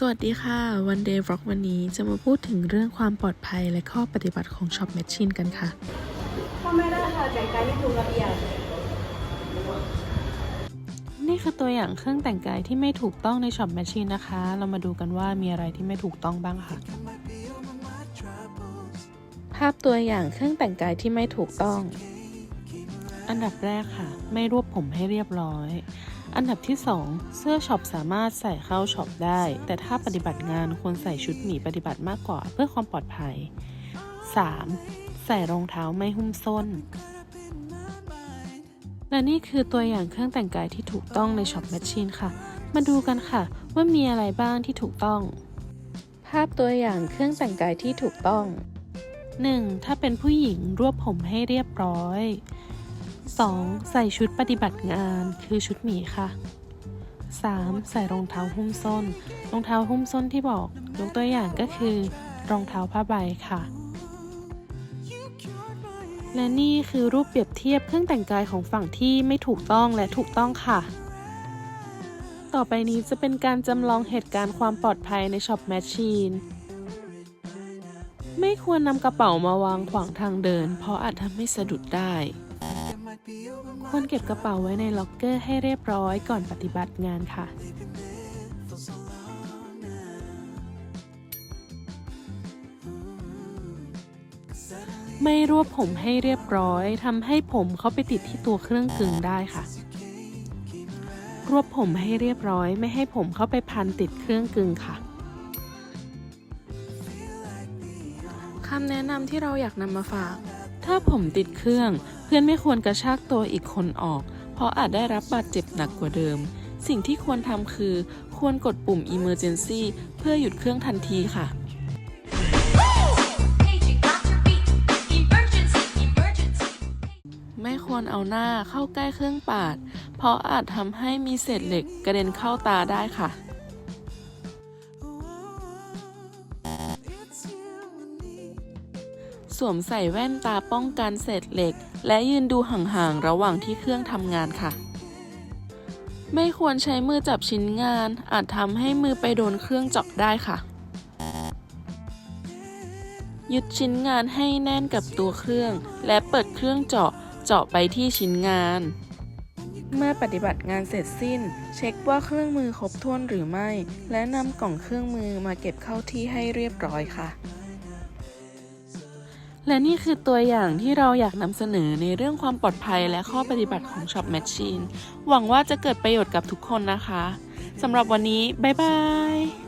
สวัสดีค่ะ วันเดย์วล็อกวันนี้จะมาพูดถึงเรื่องความปลอดภัยและข้อปฏิบัติของ Shop Machine กันค่ะถ้าไม่ได้ค่ะแต่งกายไม่ถูกระเบียบนี่คือตัวอย่างเครื่องแต่งกายที่ไม่ถูกต้องใน Shop Machine นะคะ เรามาดูกันว่ามีอะไรที่ไม่ถูกต้องบ้างค่ะ ภาพตัวอย่างเครื่องแต่งกายที่ไม่ถูกต้อง อันดับแรกค่ะ ไม่รวบผมให้เรียบร้อย อันดับที่ 2 เสื้อช็อปสามารถใส่เข้าช็อปได้ แต่ถ้าปฏิบัติงานควรใส่ชุดหมีปฏิบัติมากกว่าเพื่อความปลอดภัย 3. ใส่รองเท้าไม่หุ้มส้น และนี่คือตัวอย่างเครื่องแต่งกายที่ถูกต้องในช็อปแมชชีนค่ะ มาดูกันค่ะ ว่ามีอะไรบ้างที่ถูกต้อง ภาพตัวอย่างเครื่องแต่งกายที่ถูกต้อง 1. ถ้าเป็นผู้หญิงรวบผมให้เรียบร้อย 2. ใส่ชุดปฏิบัติงานคือชุดหมีค่ะ 3. ใส่รองเท้าหุ้มส้น รองเท้าหุ้มส้นที่บอก ยกตัวอย่างก็คือ รองเท้าผ้าใบค่ะ และนี่คือรูปเปรียบเทียบเครื่องแต่งกายของฝั่งที่ไม่ถูกต้องและถูกต้องค่ะ ต่อไปนี้จะเป็นการจำลองเหตุการณ์ความปลอดภัยในช็อปแมชชีนไม่ควรนำกระเป๋ามาวางขวางทางเดิน เพราะอาจทำให้สะดุดได้ควรเก็บกระเป๋าไว้ในล็อกเกอร์ให้เรียบร้อยก่อนปฏิบัติงานค่ะ ไม่รวบผมให้เรียบร้อยทำให้ผมเข้าไปติดที่ตัวเครื่องกึ่งได้ค่ะ รวบผมให้เรียบร้อย ไม่ให้ผมเข้าไปพันติดเครื่องกึ่งค่ะคำแนะนำที่เราอยากนำมาฝาก ถ้าผมติดเครื่อง เพื่อนไม่ควรกระชากตัวอีกคนออก เพราะอาจได้รับบาดเจ็บหนักกว่าเดิม สิ่งที่ควรทำคือ ควรกดปุ่ม Emergency เพื่อหยุดเครื่องทันทีค่ะไม่ควรเอาหน้าเข้าใกล้เครื่องปาด เพราะอาจทำให้มีเศษเหล็กกระเด็นเข้าตาได้ค่ะ สวมใส่แว่นตาป้องกันเศษเหล็ก และยืนดูห่างๆระหว่างที่เครื่องทำงานค่ะ ไม่ควรใช้มือจับชิ้นงาน อาจทำให้มือไปโดนเครื่องเจาะได้ค่ะ ยึดชิ้นงานให้แน่นกับตัวเครื่อง และเปิดเครื่องเจาะเจาะไปที่ชิ้นงาน เมื่อปฏิบัติงานเสร็จสิ้น เช็คว่าเครื่องมือครบถ้วนหรือไม่ และนำกล่องเครื่องมือมาเก็บเข้าที่ให้เรียบร้อยค่ะ และนี่คือตัวอย่างที่เราอยากนำเสนอในเรื่องความปลอดภัยและข้อปฏิบัติของ Shop Machine หวังว่าจะเกิดประโยชน์กับทุกคนนะคะ สำหรับวันนี้ บ๊ายบาย